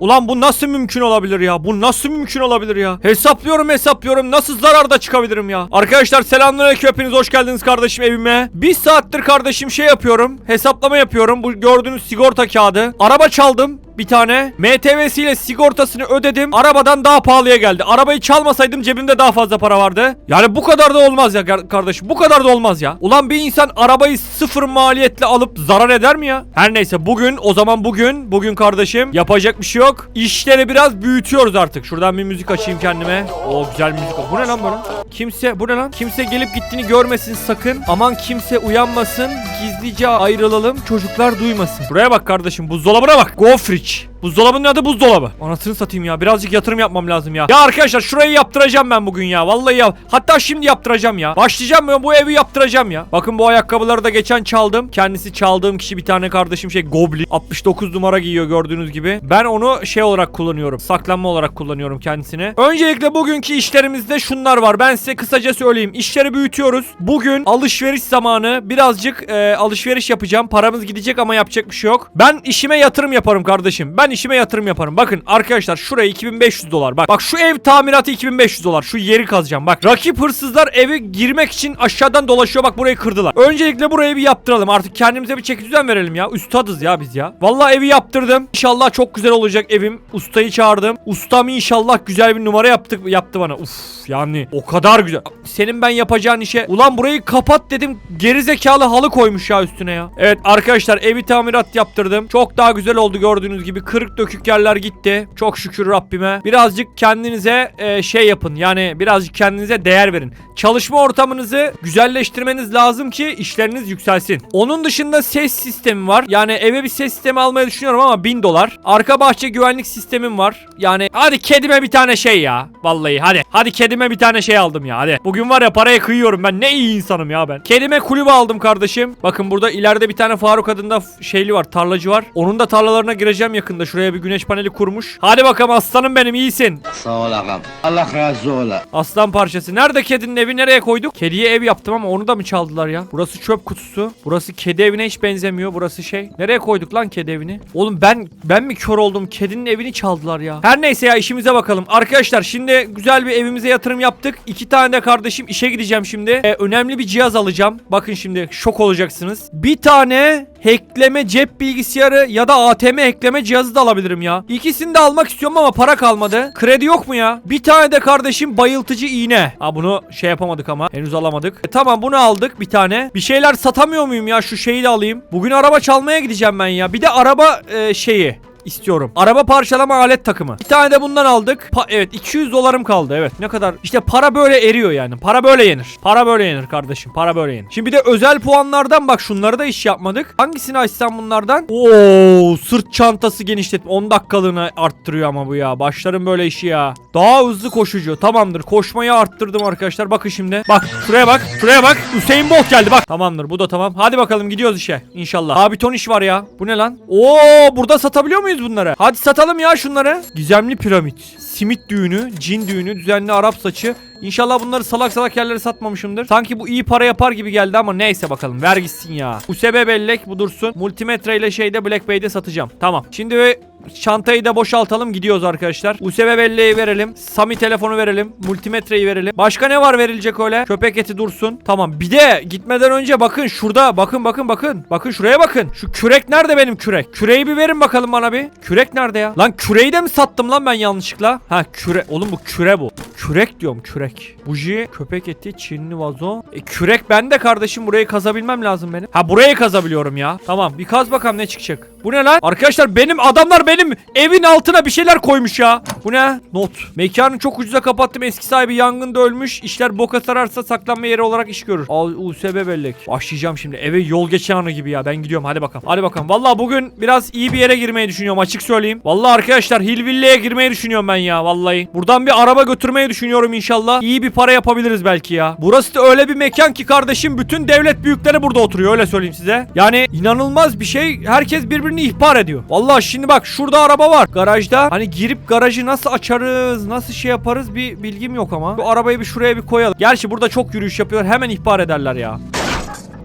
Ulan bu nasıl mümkün olabilir ya? Bu nasıl mümkün olabilir ya? Hesaplıyorum hesaplıyorum nasıl zararda çıkabilirim ya? Arkadaşlar selamünaleyküm hepiniz hoş geldiniz kardeşim evime. Bir saattir kardeşim şey yapıyorum. Hesaplama yapıyorum. Bu gördüğünüz sigorta kağıdı. Araba çaldım bir tane. MTV'siyle sigortasını ödedim. Arabadan daha pahalıya geldi. Arabayı çalmasaydım cebimde daha fazla para vardı. Yani bu kadar da olmaz ya kar- kardeşim. Bu kadar da olmaz ya. Ulan bir insan arabayı sıfır maliyetle alıp zarar eder mi ya? Her neyse bugün o zaman bugün bugün kardeşim yapacak bir şey yok. İşleri biraz büyütüyoruz artık. Şuradan bir müzik açayım kendime. O güzel müzik. Bu ne lan böyle? Kimse bu ne lan? Kimse gelip gittiğini görmesin sakın. Aman kimse uyanmasın. Gizlice ayrılalım. Çocuklar duymasın. Buraya bak kardeşim. Buzdolabına bak. Go Beach. Buzdolabının adı buzdolabı. Anasını satayım ya. Birazcık yatırım yapmam lazım ya. Ya arkadaşlar şurayı yaptıracağım ben bugün ya. Vallahi ya. Hatta şimdi yaptıracağım ya. Başlayacağım ben bu evi yaptıracağım ya. Bakın bu ayakkabıları da geçen çaldım. Kendisi çaldığım kişi bir tane kardeşim şey Goblin. 69 numara giyiyor gördüğünüz gibi. Ben onu şey olarak kullanıyorum. Saklanma olarak kullanıyorum kendisine. Öncelikle bugünkü işlerimizde şunlar var. Ben size kısaca söyleyeyim. İşleri büyütüyoruz. Bugün alışveriş zamanı. Birazcık e, alışveriş yapacağım. Paramız gidecek ama yapacak bir şey yok. Ben işime yatırım yaparım kardeşim. Ben işime yatırım yaparım. Bakın arkadaşlar şuraya 2500 dolar. Bak bak şu ev tamiratı 2500 dolar. Şu yeri kazacağım. Bak rakip hırsızlar eve girmek için aşağıdan dolaşıyor. Bak burayı kırdılar. Öncelikle burayı bir yaptıralım. Artık kendimize bir çeki düzen verelim ya. Üstadız ya biz ya. Vallahi evi yaptırdım. İnşallah çok güzel olacak evim. Ustayı çağırdım. Ustam inşallah güzel bir numara yaptık yaptı bana. Uf yani o kadar güzel. Senin ben yapacağın işe. Ulan burayı kapat dedim. Geri zekalı halı koymuş ya üstüne ya. Evet arkadaşlar evi tamirat yaptırdım. Çok daha güzel oldu gördüğünüz gibi. Kırık dökük yerler gitti. Çok şükür Rabbime. Birazcık kendinize e, şey yapın. Yani birazcık kendinize değer verin. Çalışma ortamınızı güzelleştirmeniz lazım ki işleriniz yükselsin. Onun dışında ses sistemi var. Yani eve bir ses sistemi almayı düşünüyorum ama 1000 dolar. Arka bahçe güvenlik sistemim var. Yani hadi kedime bir tane şey ya. Vallahi hadi. Hadi kedime bir tane şey aldım ya hadi. Bugün var ya paraya kıyıyorum ben. Ne iyi insanım ya ben. Kedime kulübe aldım kardeşim. Bakın burada ileride bir tane Faruk adında şeyli var. Tarlacı var. Onun da tarlalarına gireceğim yakında. Şuraya bir güneş paneli kurmuş. Hadi bakalım aslanım benim iyisin. Sağ ol ağam. Allah razı ola. Aslan parçası. Nerede kedinin evi? Nereye koyduk? Kediye ev yaptım ama onu da mı çaldılar ya? Burası çöp kutusu. Burası kedi evine hiç benzemiyor. Burası şey. Nereye koyduk lan kedi evini? Oğlum ben ben mi kör oldum? Kedinin evini çaldılar ya. Her neyse ya işimize bakalım. Arkadaşlar şimdi güzel bir evimize yatırım yaptık. İki tane de kardeşim işe gideceğim şimdi. Ee, önemli bir cihaz alacağım. Bakın şimdi şok olacaksınız. Bir tane hackleme cep bilgisayarı ya da ATM hackleme cihazı da alabilirim ya. İkisini de almak istiyorum ama para kalmadı. Kredi yok mu ya? Bir tane de kardeşim bayıltıcı iğne. Ha bunu şey yapamadık ama henüz alamadık. E, tamam bunu aldık bir tane. Bir şeyler satamıyor muyum ya? Şu şeyi de alayım. Bugün araba çalmaya gideceğim ben ya. Bir de araba e, şeyi istiyorum. Araba parçalama alet takımı. Bir tane de bundan aldık. Pa- evet 200 dolarım kaldı. Evet ne kadar işte para böyle eriyor yani. Para böyle yenir. Para böyle yenir kardeşim. Para böyle yenir. Şimdi bir de özel puanlardan bak şunları da iş yapmadık. Hangisini açsam bunlardan? Oo sırt çantası genişletme. 10 dakikalığına arttırıyor ama bu ya. Başlarım böyle işi ya. Daha hızlı koşucu. Tamamdır. Koşmayı arttırdım arkadaşlar. Bakın şimdi. Bak şuraya bak. Şuraya bak. Hüseyin Bolt geldi bak. Tamamdır. Bu da tamam. Hadi bakalım gidiyoruz işe. İnşallah. Abi ton iş var ya. Bu ne lan? Oo burada satabiliyor muyuz bunları? Hadi satalım ya şunları. Gizemli piramit. Simit düğünü, cin düğünü, düzenli Arap saçı. İnşallah bunları salak salak yerlere satmamışımdır. Sanki bu iyi para yapar gibi geldi ama neyse bakalım. Ver gitsin ya. USB bellek bu dursun. Multimetre ile şeyde Black Bay'de satacağım. Tamam. Şimdi çantayı da boşaltalım gidiyoruz arkadaşlar. USB belleği verelim. Sami telefonu verelim. Multimetreyi verelim. Başka ne var verilecek öyle? Köpek eti dursun. Tamam. Bir de gitmeden önce bakın şurada. Bakın bakın bakın. Bakın şuraya bakın. Şu kürek nerede benim kürek? Küreği bir verin bakalım bana bir. Kürek nerede ya? Lan küreği de mi sattım lan ben yanlışlıkla? Ha küre. Oğlum bu küre bu. Kürek diyorum kürek. Buji, köpek eti, çinli vazo. E, kürek bende kardeşim. Burayı kazabilmem lazım benim. Ha burayı kazabiliyorum ya. Tamam bir kaz bakalım ne çıkacak. Bu ne lan? Arkadaşlar benim adamlar benim evin altına bir şeyler koymuş ya. Bu ne? Not. Mekanı çok ucuza kapattım. Eski sahibi yangında ölmüş. İşler boka sararsa saklanma yeri olarak iş görür. Al USB bellek. Başlayacağım şimdi. Eve yol geçen anı gibi ya. Ben gidiyorum. Hadi bakalım. Hadi bakalım. Vallahi bugün biraz iyi bir yere girmeyi düşünüyorum. Açık söyleyeyim. Vallahi arkadaşlar Hillville'ye girmeyi düşünüyorum ben ya. Vallahi. Buradan bir araba götürmeyi düşünüyorum inşallah. İyi bir para yapabiliriz belki ya. Burası da öyle bir mekan ki kardeşim bütün devlet büyükleri burada oturuyor. Öyle söyleyeyim size. Yani inanılmaz bir şey. Herkes birbirini ihbar ediyor. Vallahi şimdi bak şurada araba var. Garajda. Hani girip garajı nasıl açarız, nasıl şey yaparız bir bilgim yok ama. Bu arabayı bir şuraya bir koyalım. Gerçi burada çok yürüyüş yapıyor. Hemen ihbar ederler ya.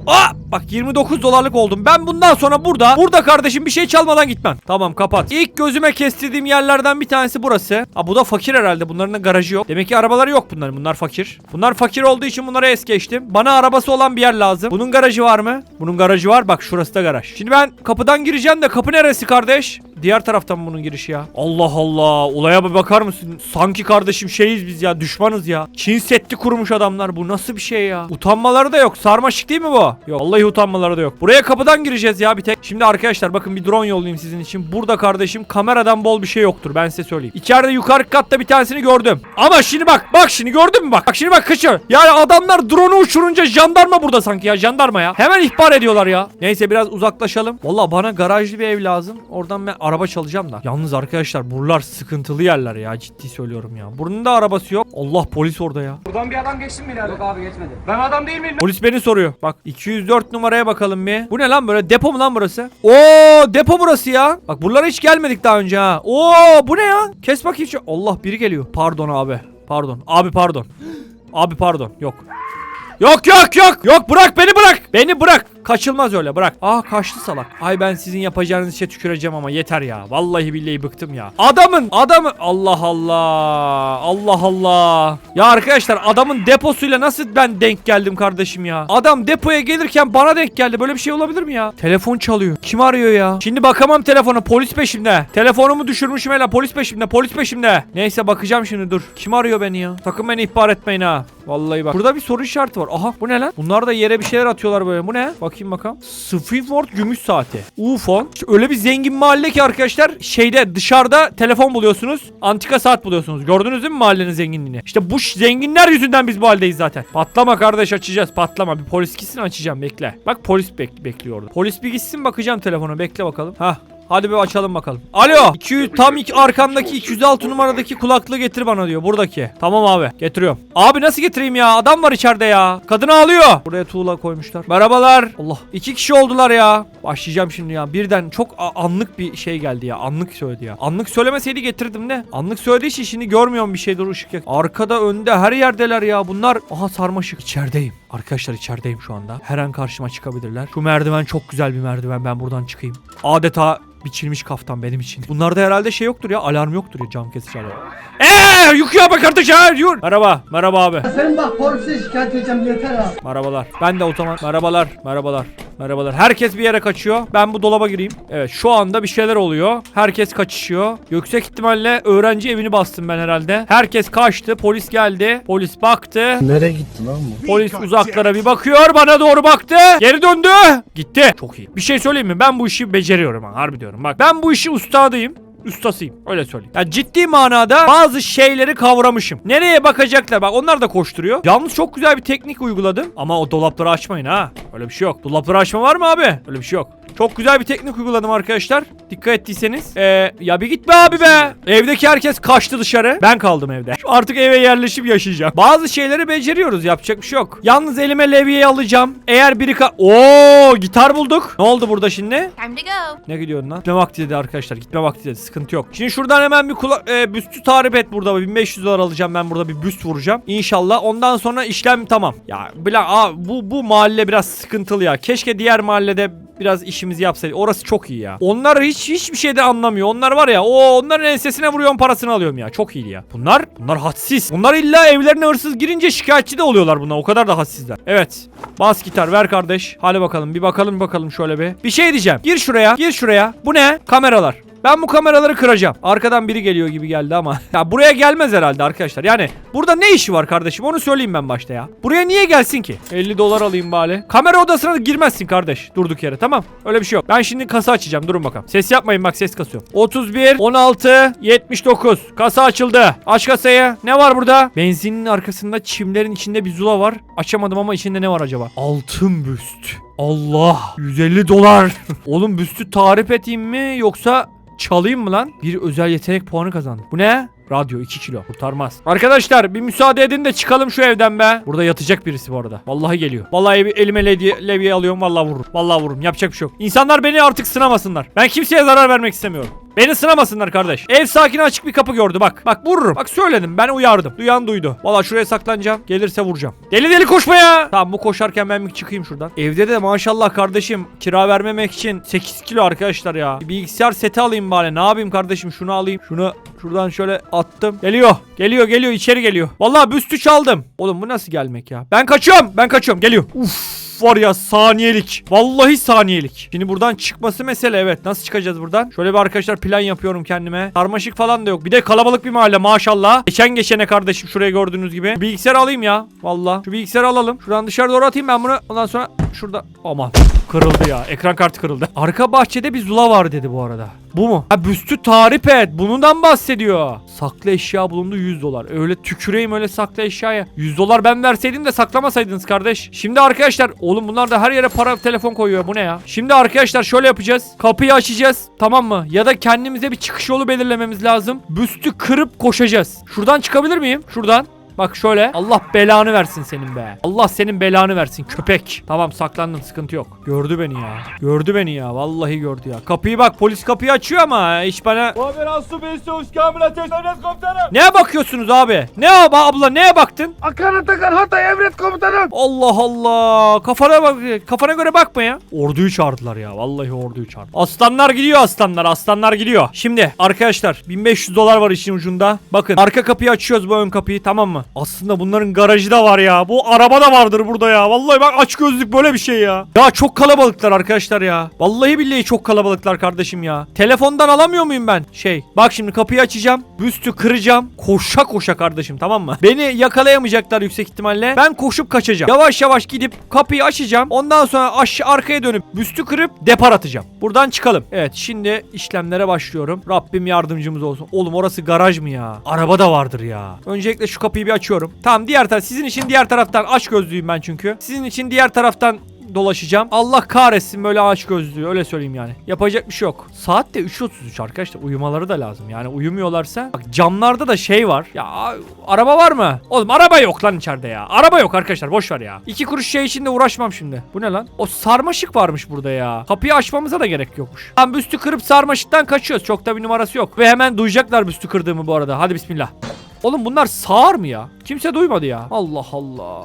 Aa, bak 29 dolarlık oldum. Ben bundan sonra burada burada kardeşim bir şey çalmadan gitmem. Tamam kapat. İlk gözüme kestirdiğim yerlerden bir tanesi burası. Aa, bu da fakir herhalde. Bunların da garajı yok. Demek ki arabaları yok bunların. Bunlar fakir. Bunlar fakir olduğu için bunlara es geçtim. Bana arabası olan bir yer lazım. Bunun garajı var mı? Bunun garajı var. Bak şurası da garaj. Şimdi ben kapıdan gireceğim de kapı neresi kardeş? Diğer taraftan bunun girişi ya. Allah Allah. Olaya bir bakar mısın? Sanki kardeşim şeyiz biz ya. Düşmanız ya. Çin Seddi kurmuş adamlar. Bu nasıl bir şey ya? Utanmaları da yok. Sarmaşık değil mi bu? Yok. Vallahi utanmaları da yok. Buraya kapıdan gireceğiz ya bir tek. Şimdi arkadaşlar bakın bir drone yollayayım sizin için. Burada kardeşim kameradan bol bir şey yoktur. Ben size söyleyeyim. İçeride yukarı katta bir tanesini gördüm. Ama şimdi bak. Bak şimdi gördün mü bak. Bak şimdi bak kıçı. Yani adamlar drone'u uçurunca jandarma burada sanki ya. Jandarma ya. Hemen ihbar ediyorlar ya. Neyse biraz uzaklaşalım. Valla bana garajlı bir ev lazım. Oradan ben araba çalacağım da. Yalnız arkadaşlar buralar sıkıntılı yerler ya. Ciddi söylüyorum ya. Bunun da arabası yok. Allah polis orada ya. Buradan bir adam geçti mi ileride? Yok abi geçmedi. Ben adam değil miyim? Polis beni soruyor. Bak 204 numaraya bakalım bir. Bu ne lan böyle depo mu lan burası? Oo depo burası ya. Bak buralara hiç gelmedik daha önce ha. Oo bu ne ya? Kes bakayım şu. Allah biri geliyor. Pardon abi. Pardon. Abi pardon. Abi pardon. Yok. Yok yok yok. Yok bırak beni bırak. Beni bırak. Kaçılmaz öyle bırak. Aa kaçtı salak. Ay ben sizin yapacağınız işe tüküreceğim ama yeter ya. Vallahi billahi bıktım ya. Adamın adamı Allah Allah. Allah Allah. Ya arkadaşlar adamın deposuyla nasıl ben denk geldim kardeşim ya. Adam depoya gelirken bana denk geldi. Böyle bir şey olabilir mi ya? Telefon çalıyor. Kim arıyor ya? Şimdi bakamam telefona. Polis peşimde. Telefonumu düşürmüşüm hele. Polis peşimde. Polis peşimde. Neyse bakacağım şimdi dur. Kim arıyor beni ya? Sakın beni ihbar etmeyin ha. Vallahi bak. Burada bir soru işareti var. Aha bu ne lan? Bunlar da yere bir şeyler atıyorlar böyle. Bu ne? Bakayım bakalım. Swiford gümüş saati. Ufon. İşte öyle bir zengin mahalle ki arkadaşlar şeyde dışarıda telefon buluyorsunuz. Antika saat buluyorsunuz. Gördünüz değil mi mahallenin zenginliğini? İşte bu zenginler yüzünden biz bu haldeyiz zaten. Patlama kardeş açacağız. Patlama. Bir polis gitsin açacağım bekle. Bak polis bek- bekliyor orada. Polis bir gitsin bakacağım telefona. Bekle bakalım. Hah Hadi bir açalım bakalım. Alo. 200 tam ilk arkandaki 206 numaradaki kulaklığı getir bana diyor. Buradaki. Tamam abi. Getiriyorum. Abi nasıl getireyim ya? Adam var içeride ya. Kadın ağlıyor. Buraya tuğla koymuşlar. Merhabalar. Allah. iki kişi oldular ya. Başlayacağım şimdi ya. Birden çok anlık bir şey geldi ya. Anlık söyledi ya. Anlık söylemeseydi getirdim de. Anlık söylediği için şimdi görmüyorum bir şey dur ışık yak. Arkada önde her yerdeler ya. Bunlar aha sarmaşık. İçerideyim. Arkadaşlar içerideyim şu anda. Her an karşıma çıkabilirler. Şu merdiven çok güzel bir merdiven. Ben buradan çıkayım. Adeta biçilmiş kaftan benim için. Bunlarda herhalde şey yoktur ya. Alarm yoktur ya cam kesici alarm. Eee yukarı bak kardeşim. Yur. Merhaba. Merhaba abi. Senin bak polise şikayet edeceğim yeter ha. Merhabalar. Ben de o zaman. Merhabalar. Merhabalar. Merhabalar. Herkes bir yere kaçıyor. Ben bu dolaba gireyim. Evet şu anda bir şeyler oluyor. Herkes kaçışıyor. Yüksek ihtimalle öğrenci evini bastım ben herhalde. Herkes kaçtı. Polis geldi. Polis baktı. Nereye gitti lan bu? Polis uzaklara bir bakıyor. Bana doğru baktı. Geri döndü. Gitti. Çok iyi. Bir şey söyleyeyim mi? Ben bu işi beceriyorum ha. Harbi diyorum. Bak ben bu işi ustadıyım. Ustasıyım. Öyle söyleyeyim. Ya ciddi manada bazı şeyleri kavramışım. Nereye bakacaklar? Bak onlar da koşturuyor. Yalnız çok güzel bir teknik uyguladım. Ama o dolapları açmayın ha. Öyle bir şey yok. Dolapları açma var mı abi? Öyle bir şey yok. Çok güzel bir teknik uyguladım arkadaşlar. Dikkat ettiyseniz. Ee, ya bir gitme abi be. Evdeki herkes kaçtı dışarı. Ben kaldım evde. Artık eve yerleşip yaşayacağım. Bazı şeyleri beceriyoruz. Yapacak bir şey yok. Yalnız elime levyeyi alacağım. Eğer biri ka... Oo gitar bulduk. Ne oldu burada şimdi? Time to go. Ne gidiyorsun lan? Gitme vakti dedi arkadaşlar. Gitme vakti dedi. Sıkıntı yok. Şimdi şuradan hemen bir kula e, büstü tarif et burada. 1500 dolar alacağım ben burada bir büst vuracağım. İnşallah. Ondan sonra işlem tamam. Ya bila aa, bu bu mahalle biraz sıkıntılı ya. Keşke diğer mahallede biraz işimizi yapsaydık. Orası çok iyi ya. Onlar hiç hiçbir şeyde anlamıyor. Onlar var ya. O onların ensesine vuruyorum parasını alıyorum ya. Çok iyi ya. Bunlar bunlar hadsiz. Bunlar illa evlerine hırsız girince şikayetçi de oluyorlar bunlar. O kadar da hadsizler. Evet. Bas gitar ver kardeş. Hadi bakalım bir bakalım bakalım şöyle bir. Bir şey diyeceğim. Gir şuraya. Gir şuraya. Bu ne? Kameralar. Ben bu kameraları kıracağım. Arkadan biri geliyor gibi geldi ama. Ya buraya gelmez herhalde arkadaşlar. Yani burada ne işi var kardeşim? Onu söyleyeyim ben başta ya. Buraya niye gelsin ki? 50 dolar alayım bari. Kamera odasına da girmezsin kardeş. Durduk yere tamam. Öyle bir şey yok. Ben şimdi kasa açacağım. Durun bakalım. Ses yapmayın bak ses kasıyorum. 31 16 79. Kasa açıldı. Aç kasayı. Ne var burada? Benzinin arkasında çimlerin içinde bir zula var. Açamadım ama içinde ne var acaba? Altın büst. Allah 150 dolar. Oğlum büstü tarif edeyim mi yoksa çalayım mı lan? Bir özel yetenek puanı kazandım. Bu ne? Radyo 2 kilo kurtarmaz. Arkadaşlar bir müsaade edin de çıkalım şu evden be. Burada yatacak birisi bu arada. Vallahi geliyor. Vallahi evi- elime levye, levye alıyorum. Vallahi vururum. Vallahi vururum. Yapacak bir şey yok. İnsanlar beni artık sınamasınlar. Ben kimseye zarar vermek istemiyorum. Beni sınamasınlar kardeş. Ev sakini açık bir kapı gördü bak. Bak vururum. Bak söyledim ben uyardım. Duyan duydu. Valla şuraya saklanacağım. Gelirse vuracağım. Deli deli koşma ya. Tamam bu koşarken ben bir çıkayım şuradan. Evde de maşallah kardeşim kira vermemek için 8 kilo arkadaşlar ya. Bir bilgisayar seti alayım bari. Ne yapayım kardeşim şunu alayım. Şunu şuradan şöyle attım. Geliyor. Geliyor geliyor içeri geliyor. Vallahi büstü çaldım. Oğlum bu nasıl gelmek ya? Ben kaçıyorum. Ben kaçıyorum. Geliyor. Var ya saniyelik. Vallahi saniyelik. Şimdi buradan çıkması mesele evet. Nasıl çıkacağız buradan? Şöyle bir arkadaşlar plan yapıyorum kendime. Karmaşık falan da yok. Bir de kalabalık bir mahalle maşallah. Geçen geçene kardeşim şuraya gördüğünüz gibi. Bilgisayar alayım ya. Vallahi. Şu bilgisayarı alalım. Şuradan dışarı doğru atayım ben bunu. Ondan sonra şurada. Aman. Kırıldı ya. Ekran kartı kırıldı. Arka bahçede bir zula var dedi bu arada. Bu mu? Ha büstü tarif et. Bundan bahsediyor. Saklı eşya bulundu 100 dolar. Öyle tüküreyim öyle saklı eşyaya. 100 dolar ben verseydim de saklamasaydınız kardeş. Şimdi arkadaşlar oğlum bunlar da her yere para telefon koyuyor. Bu ne ya? Şimdi arkadaşlar şöyle yapacağız. Kapıyı açacağız. Tamam mı? Ya da kendimize bir çıkış yolu belirlememiz lazım. Büstü kırıp koşacağız. Şuradan çıkabilir miyim? Şuradan. Bak şöyle. Allah belanı versin senin be. Allah senin belanı versin köpek. Tamam saklandın sıkıntı yok. Gördü beni ya. Gördü beni ya. Vallahi gördü ya. Kapıyı bak polis kapıyı açıyor ama hiç bana... Operasyon Beşiktaş Kamil Ateş Devlet Komutanım. Neye bakıyorsunuz abi? Ne abi abla neye baktın? Akan Atakan Hatay Emret Komutanım. Allah Allah. Kafana bak kafana göre bakma ya. Orduyu çağırdılar ya. Vallahi orduyu çağırdı. Aslanlar gidiyor aslanlar. Aslanlar gidiyor. Şimdi arkadaşlar 1500 dolar var işin ucunda. Bakın arka kapıyı açıyoruz bu ön kapıyı tamam mı? Aslında bunların garajı da var ya. Bu araba da vardır burada ya. Vallahi bak aç gözlük böyle bir şey ya. Ya çok kalabalıklar arkadaşlar ya. Vallahi billahi çok kalabalıklar kardeşim ya. Telefondan alamıyor muyum ben? Şey bak şimdi kapıyı açacağım. Büstü kıracağım. Koşa koşa kardeşim tamam mı? Beni yakalayamayacaklar yüksek ihtimalle. Ben koşup kaçacağım. Yavaş yavaş gidip kapıyı açacağım. Ondan sonra aşağı arkaya dönüp büstü kırıp depar atacağım. Buradan çıkalım. Evet şimdi işlemlere başlıyorum. Rabbim yardımcımız olsun. Oğlum orası garaj mı ya? Araba da vardır ya. Öncelikle şu kapıyı bir açıyorum. Tamam diğer taraf sizin için diğer taraftan aç gözlüyüm ben çünkü. Sizin için diğer taraftan dolaşacağım. Allah kahretsin böyle ağaç gözlüğü öyle söyleyeyim yani. Yapacak bir şey yok. Saat de 3.33 arkadaşlar uyumaları da lazım. Yani uyumuyorlarsa bak camlarda da şey var. Ya araba var mı? Oğlum araba yok lan içeride ya. Araba yok arkadaşlar boş ver ya. İki kuruş şey için de uğraşmam şimdi. Bu ne lan? O sarmaşık varmış burada ya. Kapıyı açmamıza da gerek yokmuş. Tam büstü kırıp sarmaşıktan kaçıyoruz. Çok da bir numarası yok. Ve hemen duyacaklar büstü kırdığımı bu arada. Hadi bismillah. Oğlum bunlar sağır mı ya? Kimse duymadı ya. Allah Allah.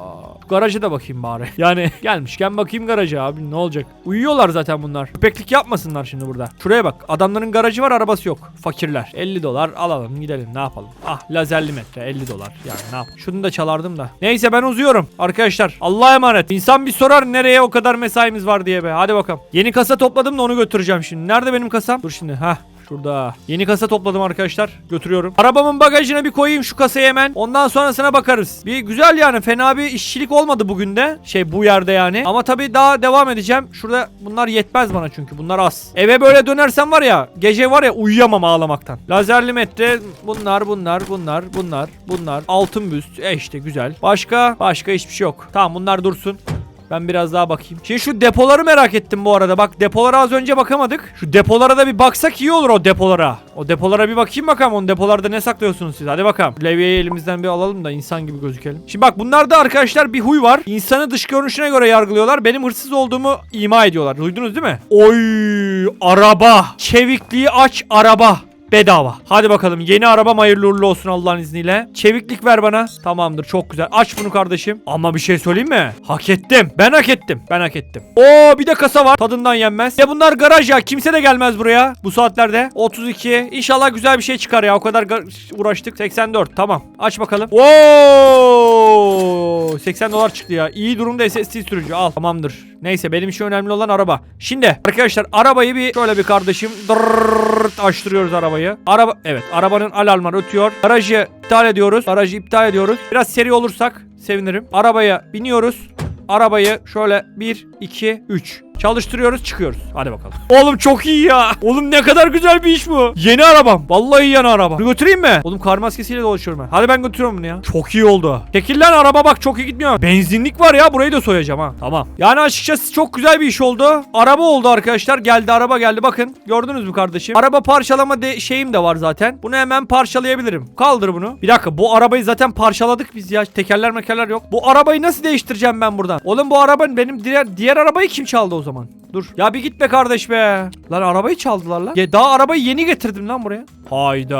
Garaja da bakayım bari. Yani gelmişken bakayım garaja abi ne olacak? Uyuyorlar zaten bunlar. Köpeklik yapmasınlar şimdi burada. Şuraya bak. Adamların garajı var arabası yok. Fakirler. 50 dolar alalım gidelim ne yapalım. Ah lazerli metre 50 dolar. Yani ne yapalım. Şunu da çalardım da. Neyse ben uzuyorum. Arkadaşlar Allah'a emanet. İnsan bir sorar nereye o kadar mesaimiz var diye be. Hadi bakalım. Yeni kasa topladım da onu götüreceğim şimdi. Nerede benim kasam? Dur şimdi. Hah Şurada. Yeni kasa topladım arkadaşlar. Götürüyorum. Arabamın bagajına bir koyayım şu kasayı hemen. Ondan sonrasına bakarız. Bir güzel yani. Fena bir işçilik olmadı bugün de. Şey bu yerde yani. Ama tabii daha devam edeceğim. Şurada bunlar yetmez bana çünkü. Bunlar az. Eve böyle dönersem var ya. Gece var ya uyuyamam ağlamaktan. Lazerli metre. Bunlar bunlar bunlar bunlar bunlar. Altın büst. E işte güzel. Başka? Başka hiçbir şey yok. Tamam bunlar dursun. Ben biraz daha bakayım. Şimdi şu depoları merak ettim bu arada. Bak depolara az önce bakamadık. Şu depolara da bir baksak iyi olur o depolara. O depolara bir bakayım bakalım. On depolarda ne saklıyorsunuz siz? Hadi bakalım. Levyeyi elimizden bir alalım da insan gibi gözükelim. Şimdi bak bunlarda arkadaşlar bir huy var. İnsanı dış görünüşüne göre yargılıyorlar. Benim hırsız olduğumu ima ediyorlar. Duydunuz değil mi? Oy araba. Çevikliği aç araba. Bedava. Hadi bakalım yeni arabam hayırlı uğurlu olsun Allah'ın izniyle. Çeviklik ver bana. Tamamdır çok güzel. Aç bunu kardeşim. Ama bir şey söyleyeyim mi? Hak ettim. Ben hak ettim. Ben hak ettim. Oo bir de kasa var. Tadından yenmez. Ya bunlar garaj ya. Kimse de gelmez buraya bu saatlerde. 32. İnşallah güzel bir şey çıkar ya. O kadar uğraştık. 84. Tamam. Aç bakalım. Oo 80 dolar çıktı ya. İyi durumda SSD sürücü. Al. Tamamdır. Neyse benim için önemli olan araba. Şimdi arkadaşlar arabayı bir şöyle bir kardeşim dırrrrt açtırıyoruz arabayı. Araba evet arabanın alarmları ötüyor. Aracı iptal ediyoruz. Aracı iptal ediyoruz. Biraz seri olursak sevinirim. Arabaya biniyoruz. Arabayı şöyle 1 2 3 Çalıştırıyoruz çıkıyoruz. Hadi bakalım. Oğlum çok iyi ya. Oğlum ne kadar güzel bir iş bu. Yeni arabam. Vallahi yeni araba. Bunu götüreyim mi? Oğlum kar maskesiyle dolaşıyorum ben. Hadi ben götürüyorum bunu ya. Çok iyi oldu. Çekil lan araba bak çok iyi gitmiyor. Benzinlik var ya burayı da soyacağım ha. Tamam. Yani açıkçası çok güzel bir iş oldu. Araba oldu arkadaşlar. Geldi araba geldi. Bakın gördünüz mü kardeşim? Araba parçalama de şeyim de var zaten. Bunu hemen parçalayabilirim. Kaldır bunu. Bir dakika bu arabayı zaten parçaladık biz ya. Tekerler mekerler yok. Bu arabayı nasıl değiştireceğim ben buradan? Oğlum bu arabanın benim diğer diğer arabayı kim çaldı o zaman? Zaman. Dur. Ya bir git be kardeş be. Lan arabayı çaldılar lan. Ya daha arabayı yeni getirdim lan buraya. Hayda.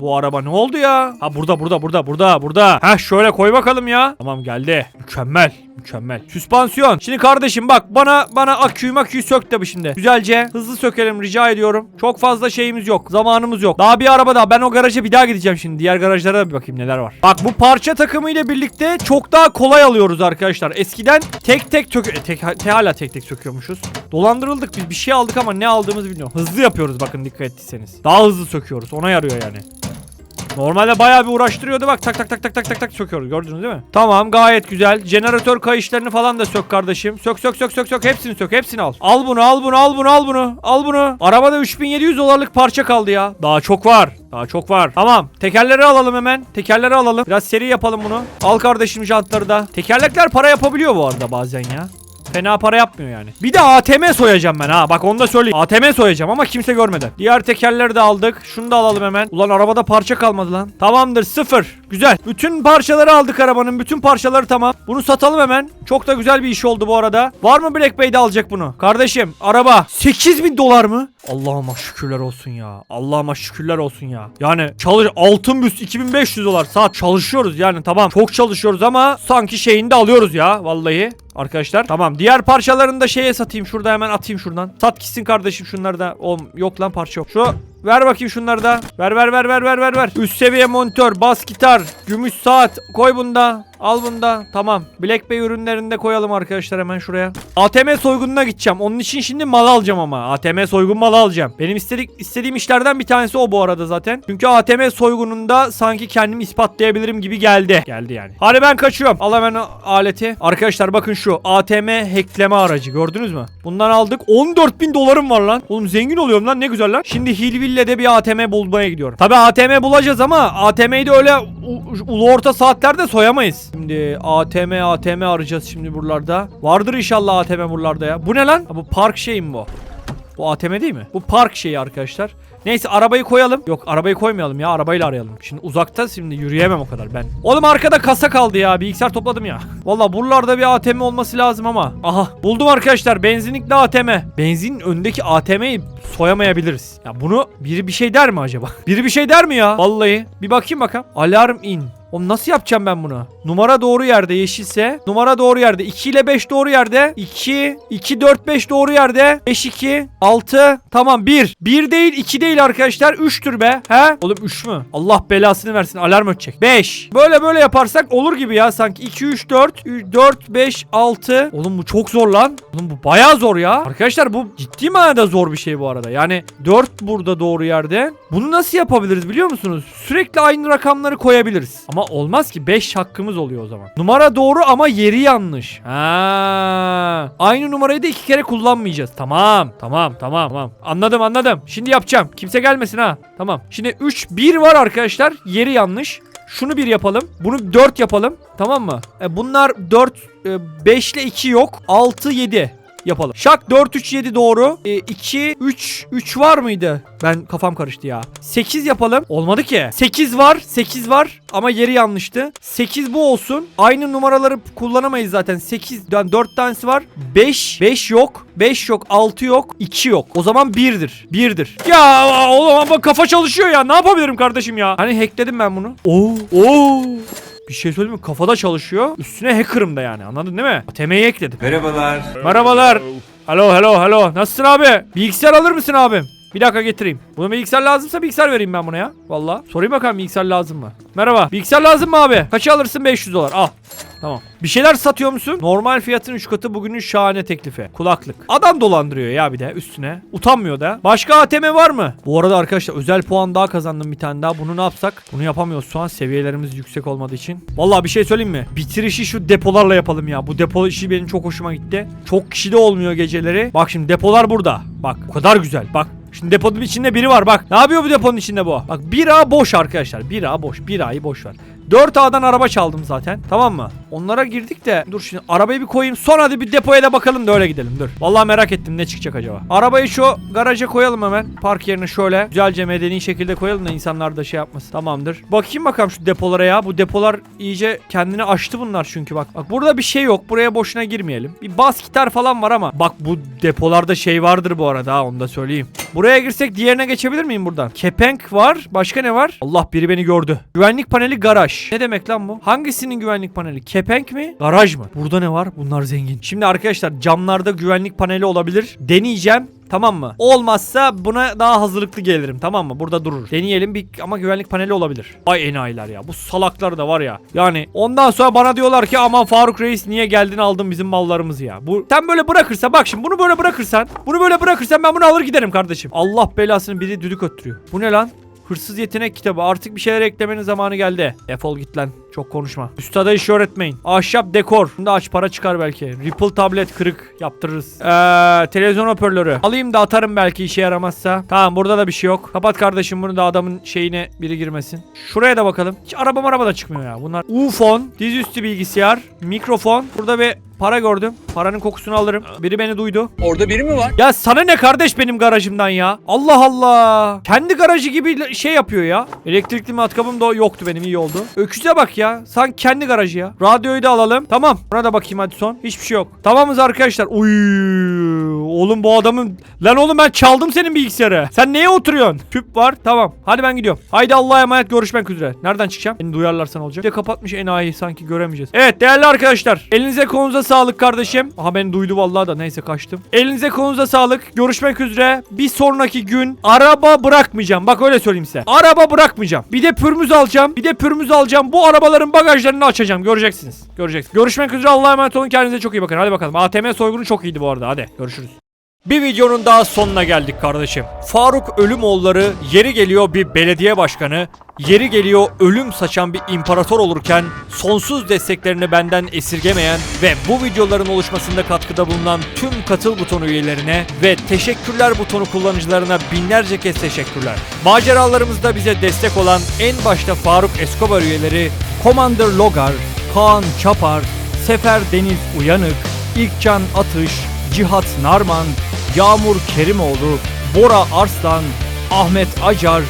Bu araba ne oldu ya? Ha burada burada burada burada burada. Ha şöyle koy bakalım ya. Tamam geldi. Mükemmel. Mükemmel. Süspansiyon. Şimdi kardeşim bak bana bana aküyü maküyü sök bu şimdi. Güzelce hızlı sökelim rica ediyorum. Çok fazla şeyimiz yok. Zamanımız yok. Daha bir araba daha. Ben o garaja bir daha gideceğim şimdi. Diğer garajlara da bir bakayım neler var. Bak bu parça takımı ile birlikte çok daha kolay alıyoruz arkadaşlar. Eskiden tek tek tök e, tek, te- hala tek tek söküyormuşuz. Dolandırıldık biz bir şey aldık ama ne aldığımızı bilmiyorum. Hızlı yapıyoruz bakın dikkat ettiyseniz. Daha hızlı söküyoruz. Ona yarıyor yani. Normalde bayağı bir uğraştırıyordu bak tak tak tak tak tak tak tak söküyoruz gördünüz değil mi? Tamam gayet güzel. Jeneratör kayışlarını falan da sök kardeşim. Sök sök sök sök sök hepsini sök hepsini al. Al bunu al bunu al bunu al bunu al bunu. Arabada 3700 dolarlık parça kaldı ya. Daha çok var. Daha çok var. Tamam. Tekerleri alalım hemen. Tekerleri alalım. Biraz seri yapalım bunu. Al kardeşim jantları da. Tekerlekler para yapabiliyor bu arada bazen ya. Fena para yapmıyor yani. Bir de ATM soyacağım ben ha. Bak onu da söyleyeyim. ATM soyacağım ama kimse görmeden. Diğer tekerleri de aldık. Şunu da alalım hemen. Ulan arabada parça kalmadı lan. Tamamdır sıfır. Güzel. Bütün parçaları aldık arabanın. Bütün parçaları tamam. Bunu satalım hemen. Çok da güzel bir iş oldu bu arada. Var mı Black Bey de alacak bunu? Kardeşim araba 8000 dolar mı? Allah'ıma şükürler olsun ya. Allah'ıma şükürler olsun ya. Yani çalış altın büst 2500 dolar saat çalışıyoruz yani tamam. Çok çalışıyoruz ama sanki şeyini de alıyoruz ya vallahi. Arkadaşlar tamam diğer parçalarını da şeye satayım şurada hemen atayım şuradan sat gitsin kardeşim şunları da Oğlum yok lan parça yok şu ver bakayım şunları da. Ver ver ver ver ver ver ver. Üst seviye monitör bas gitar gümüş saat. Koy bunda al bunda. Tamam. Black Bay ürünlerini de koyalım arkadaşlar hemen şuraya. ATM soygununa gideceğim. Onun için şimdi mal alacağım ama. ATM soygun malı alacağım. Benim istedik istediğim işlerden bir tanesi o bu arada zaten. Çünkü ATM soygununda sanki kendimi ispatlayabilirim gibi geldi. Geldi yani. Hadi ben kaçıyorum. Al hemen aleti. Arkadaşlar bakın şu ATM hackleme aracı. Gördünüz mü? Bundan aldık. 14 bin dolarım var lan. Oğlum zengin oluyorum lan. Ne güzel lan. Şimdi Hillville'de bir ATM bulmaya gidiyorum. Tabi ATM bulacağız ama ATM'yi de öyle ulu orta saatlerde soyamayız. Şimdi ATM ATM arayacağız şimdi buralarda. Vardır inşallah ATM buralarda ya. Bu ne lan? Ha, bu park şey mi bu bu ATM değil mi? Bu park şeyi arkadaşlar. Neyse arabayı koyalım. Yok arabayı koymayalım ya arabayla arayalım. Şimdi uzakta şimdi yürüyemem o kadar ben. Oğlum arkada kasa kaldı ya. Bilgisayar topladım ya. Valla buralarda bir ATM olması lazım ama. Aha buldum arkadaşlar. Benzinlikli ATM. Benzinin önündeki ATM'yi soyamayabiliriz. Ya bunu biri bir şey der mi acaba? Biri bir şey der mi ya? Vallahi. Bir bakayım bakalım. Alarm in. Oğlum nasıl yapacağım ben bunu? Numara doğru yerde yeşilse. Numara doğru yerde. 2 ile 5 doğru yerde. 2, 2, 4, 5 doğru yerde. 5, 2, 6. Tamam 1. 1 değil 2 değil arkadaşlar. 3'tür be. He? Oğlum 3 mü? Allah belasını versin. Alarm ötecek. 5. Böyle böyle yaparsak olur gibi ya sanki. 2, 3, 4. 4, 5, 6. Oğlum bu çok zor lan. Oğlum bu bayağı zor ya. Arkadaşlar bu ciddi manada zor bir şey bu arada. Yani 4 burada doğru yerde. Bunu nasıl yapabiliriz biliyor musunuz? Sürekli aynı rakamları koyabiliriz. Ama olmaz ki 5 hakkımız oluyor o zaman. Numara doğru ama yeri yanlış. Ha. Aynı numarayı da iki kere kullanmayacağız. Tamam. Tamam. Tamam. Tamam. Anladım anladım. Şimdi yapacağım. Kimse gelmesin ha. Tamam. Şimdi 3 1 var arkadaşlar. Yeri yanlış. Şunu bir yapalım. Bunu 4 yapalım. Tamam mı? E bunlar 4 5 ile 2 yok. 6 7 yapalım. Şak 4 3 7 doğru. E, 2 3 3 var mıydı? Ben kafam karıştı ya. 8 yapalım. Olmadı ki. 8 var. 8 var ama yeri yanlıştı. 8 bu olsun. Aynı numaraları kullanamayız zaten. 8 yani 4 tanesi var. 5 5 yok. 5 yok. 6 yok. 2 yok. O zaman 1'dir. 1'dir. Ya oğlum ama kafa çalışıyor ya. Ne yapabilirim kardeşim ya? Hani hackledim ben bunu. Oo. Oo. Bir şey söyleyeyim mi? Kafada çalışıyor. Üstüne hacker'ım da yani. Anladın değil mi? ATM'yi ekledim. Merhabalar. Merhabalar. Alo hello hello. Nasılsın abi? Bilgisayar alır mısın abim? Bir dakika getireyim. Buna bilgisayar lazımsa bilgisayar vereyim ben buna ya. Valla. Sorayım bakalım bilgisayar lazım mı? Merhaba. Bilgisayar lazım mı abi? Kaça alırsın? 500 dolar. Al. Tamam. Bir şeyler satıyor musun? Normal fiyatın 3 katı bugünün şahane teklifi. Kulaklık. Adam dolandırıyor ya bir de üstüne. Utanmıyor da. Başka ATM var mı? Bu arada arkadaşlar özel puan daha kazandım bir tane daha. Bunu ne yapsak? Bunu yapamıyoruz şu an seviyelerimiz yüksek olmadığı için. Vallahi bir şey söyleyeyim mi? Bitirişi şu depolarla yapalım ya. Bu depo işi benim çok hoşuma gitti. Çok kişi de olmuyor geceleri. Bak şimdi depolar burada. Bak o kadar güzel. Bak Şimdi deponun içinde biri var bak. Ne yapıyor bu deponun içinde bu? Bak bir A boş arkadaşlar. Bir A boş. Bir A'yı boş ver. 4A'dan araba çaldım zaten. Tamam mı? Onlara girdik de dur şimdi arabayı bir koyayım. Sonra hadi bir depoya da bakalım da öyle gidelim. Dur. Vallahi merak ettim ne çıkacak acaba. Arabayı şu garaja koyalım hemen. Park yerine şöyle güzelce medeni şekilde koyalım da insanlar da şey yapmasın. Tamamdır. Bakayım bakalım şu depolara ya. Bu depolar iyice kendini aştı bunlar çünkü bak. Bak burada bir şey yok. Buraya boşuna girmeyelim. Bir bas gitar falan var ama. Bak bu depolarda şey vardır bu arada ha onu da söyleyeyim. Buraya girsek diğerine geçebilir miyim buradan? Kepenk var. Başka ne var? Allah biri beni gördü. Güvenlik paneli garaj. Ne demek lan bu? Hangisinin güvenlik paneli? Kepenk mi? Garaj mı? Burada ne var? Bunlar zengin. Şimdi arkadaşlar camlarda güvenlik paneli olabilir. Deneyeceğim. Tamam mı? Olmazsa buna daha hazırlıklı gelirim tamam mı? Burada durur. Deneyelim bir ama güvenlik paneli olabilir. Ay enayiler ya. Bu salaklar da var ya. Yani ondan sonra bana diyorlar ki aman Faruk Reis niye geldin aldın bizim mallarımızı ya. Bu sen böyle bırakırsa bak şimdi bunu böyle bırakırsan bunu böyle bırakırsan ben bunu alır giderim kardeşim. Allah belasını biri düdük öttürüyor. Bu ne lan? Hırsız yetenek kitabı. Artık bir şeyler eklemenin zamanı geldi. Defol git lan. Çok konuşma. Üstada iş öğretmeyin. Ahşap dekor. Bunda aç para çıkar belki. Ripple tablet kırık yaptırırız. Eee televizyon hoparlörü. Alayım da atarım belki işe yaramazsa. Tamam burada da bir şey yok. Kapat kardeşim bunu da adamın şeyine biri girmesin. Şuraya da bakalım. Hiç araba araba da çıkmıyor ya. Bunlar U-fon, dizüstü bilgisayar, mikrofon. Burada bir para gördüm. Paranın kokusunu alırım. Biri beni duydu. Orada biri mi var? Ya sana ne kardeş benim garajımdan ya? Allah Allah. Kendi garajı gibi şey yapıyor ya. Elektrikli matkabım da yoktu benim iyi oldu. Öküze bak ya. Sanki kendi garajı ya. Radyoyu da alalım. Tamam. Buna da bakayım hadi son. Hiçbir şey yok. Tamamız arkadaşlar. Uy. Oğlum bu adamın... Lan oğlum ben çaldım senin bilgisayarı. Sen neye oturuyorsun? Tüp var. Tamam. Hadi ben gidiyorum. Haydi Allah'a emanet görüşmek üzere. Nereden çıkacağım? Beni duyarlarsan olacak. Bir de kapatmış enayi sanki göremeyeceğiz. Evet değerli arkadaşlar. Elinize kolunuza sağlık kardeşim. Aha beni duydu vallahi da neyse kaçtım. Elinize kolunuza sağlık. Görüşmek üzere. Bir sonraki gün araba bırakmayacağım. Bak öyle söyleyeyim size. Araba bırakmayacağım. Bir de pürmüz alacağım. Bir de pürmüz alacağım. Bu arabaların bagajlarını açacağım. Göreceksiniz. Göreceksiniz. Görüşmek üzere. Allah'a emanet olun. Kendinize çok iyi bakın. Hadi bakalım. ATM soygunu çok iyiydi bu arada. Hadi görüşürüz. Bir videonun daha sonuna geldik kardeşim. Faruk Ölümoğulları yeri geliyor bir belediye başkanı, yeri geliyor ölüm saçan bir imparator olurken sonsuz desteklerini benden esirgemeyen ve bu videoların oluşmasında katkıda bulunan tüm katıl butonu üyelerine ve teşekkürler butonu kullanıcılarına binlerce kez teşekkürler. Maceralarımızda bize destek olan en başta Faruk Escobar üyeleri Commander Logar, Kaan Çapar, Sefer Deniz Uyanık, İlkcan Atış, Cihat Narman, Yağmur Kerimoğlu, Bora Arslan, Ahmet Acar,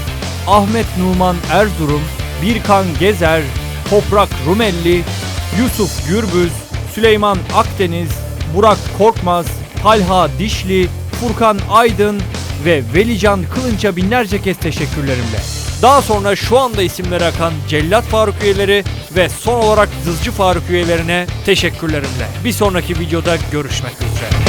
Ahmet Numan Erzurum, Birkan Gezer, Toprak Rumelli, Yusuf Gürbüz, Süleyman Akdeniz, Burak Korkmaz, Talha Dişli, Furkan Aydın ve Velican Kılınç'a binlerce kez teşekkürlerimle. Daha sonra şu anda isimleri akan Cellat Faruk üyeleri ve son olarak Dızcı Faruk üyelerine teşekkürlerimle. Bir sonraki videoda görüşmek üzere.